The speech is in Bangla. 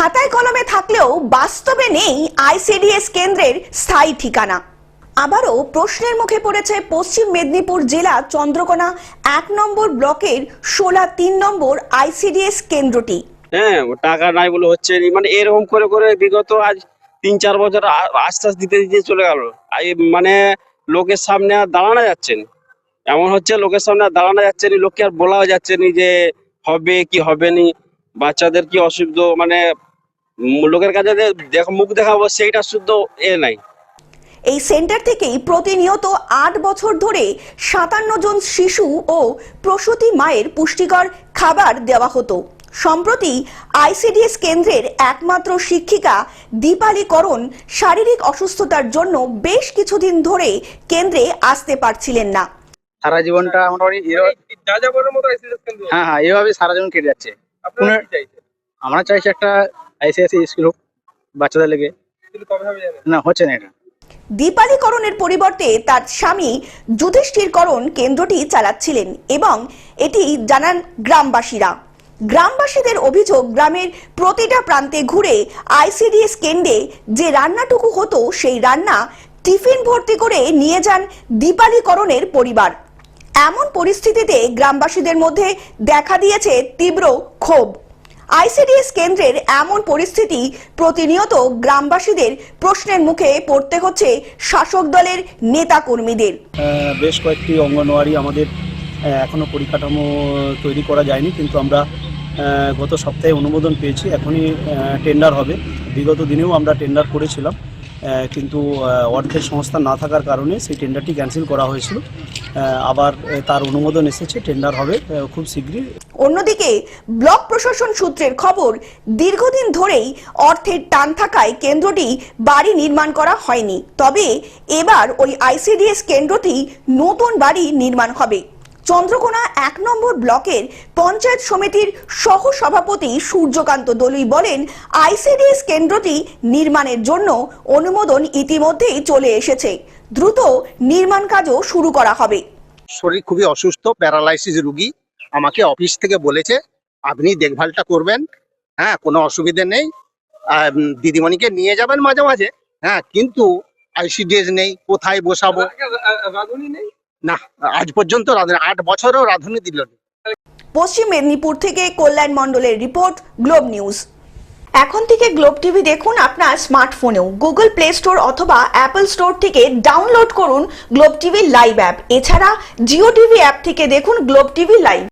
খাতায় কলমে থাকলেও বাস্তবে নেই আইসিডিএস কেন্দ্রের স্থায়ী ঠিকানা। আবারও প্রশ্নের মুখে পড়েছে পশ্চিম মেদিনীপুর জেলা চন্দ্রকোনা এক নম্বর ব্লকের সোলা তিন নম্বর আইসিডিএস কেন্দ্রটি। হ্যাঁ টাকা নাই বলে হচ্ছে। মানে এরকম করে করে বিগত আজ তিন চার বছর আস্তে আস্তে দিতে দিতে চলে গেল। মানে লোকের সামনে আর দাঁড়ানো যাচ্ছে এমন হচ্ছে লোকের সামনে আর দাঁড়ানো যাচ্ছে না। লোককে আর বলাও যাচ্ছে না যে হবে কি হবে নি। বাচ্চাদের কি অসুবিধা মানে লোকের কাছে মুখ দেখাবো সেইটা শুদ্ধ এ নাই। এই সেন্টার থেকেই প্রতিনিয়ত আট বছর ধরে সাতান্ন জন শিশু ও প্রসূতি মায়ের পুষ্টিকর খাবার দেওয়া হতো। সম্প্রতি আইসিডিএস কেন্দ্রের একমাত্র শিক্ষিকা দীপালি করণ শারীরিক অসুস্থতার জন্য বেশ কিছুদিন ধরে কেন্দ্রে আসতে পারছিলেন না। সারা জীবনটা মোটামুটি কেন্দ্র। হ্যাঁ হ্যাঁ এভাবে সারা জীবন কেটে যাচ্ছে। আমরা চাইছি একটা দীপালিকরণের পরিবর্তে তার স্বামী যুধিষ্ঠিরকরণ কেন্দ্রটি চালাচ্ছিলেন এবং এটি জানান গ্রামবাসীরা। গ্রামবাসীদের অভিযোগ, গ্রামের প্রতিটা প্রান্তে ঘুরে আইসিডিএস কেন্দ্রে যে রান্নাটুকু হতো, সেই রান্না টিফিন ভর্তি করে নিয়ে যান দীপালিকরণের পরিবার। এমন পরিস্থিতিতে গ্রামবাসীদের মধ্যে দেখা দিয়েছে তীব্র ক্ষোভ। আইসিডিএস কেন্দ্রের এমন পরিস্থিতি প্রতিনিয়ত গ্রামবাসীদের প্রশ্নের মুখে পড়তে হচ্ছে শাসক দলের নেতাকর্মীদের। আহ, বেশ কয়েকটি অঙ্গনওয়াড়ি আমাদের এখনও পরিকাঠামো তৈরি করা যায়নি কিন্তু আমরা গত সপ্তাহে অনুমোদন পেয়েছি এখনই টেন্ডার হবে। বিগত দিনেও আমরা টেন্ডার করেছিলাম কিন্তু অর্থের সংস্থা না থাকার কারণে সেই টেন্ডারটি ক্যান্সেল করা হয়েছিল। আবার তার অনুমোদন এসেছে টেন্ডার হবে খুব শীঘ্রই। অন্যদিকে, ব্লক প্রশাসন সূত্রের খবর, দীর্ঘদিন ধরেই অর্থের টান থাকায় কেন্দ্রটি বাড়ি নির্মাণ করা হয়নি। তবে এবার ওই আইসিডিএস কেন্দ্রটি নতুন বাড়ি নির্মাণ হবে। চন্দ্রকোনা এক নম্বর ব্লকের পঞ্চায়েত সমিতির সহ সভাপতি সূর্যকান্ত দলুই বলেন আইসিডিএস কেন্দ্রটি নির্মাণের জন্য অনুমোদন ইতিমধ্যেই চলে এসেছে। দ্রুত নির্মাণ কাজও শুরু করা হবে। শরীর খুবই অসুস্থ, প্যারালাইসিস রুগী। আমাকে অফিস থেকে বলেছে আপনি দেখভালটা করবেন হ্যাঁ কোনো অসুবিধে নেই। আর, দিদিমণিকে নিয়ে যাবেন মাঝে মাঝে হ্যাঁ কিন্তু আইসিডিএস নেই কোথায় বসাবো? নেই? না আজ পর্যন্ত রাঁধুনি আট বছরও রাঁধুনি দিল না। পশ্চিম মেদিনীপুর থেকে কল্যাণ মণ্ডলের রিপোর্ট গ্লোব নিউজ। এখন থেকে গ্লোব টিভি দেখুন আপনার স্মার্টফোনেও গুগল প্লে স্টোর অথবা অ্যাপল স্টোর থেকে ডাউনলোড করুন গ্লোব টিভি লাইভ অ্যাপ। এছাড়া জিও টিভি অ্যাপ থেকে দেখুন গ্লোব টিভি লাইভ।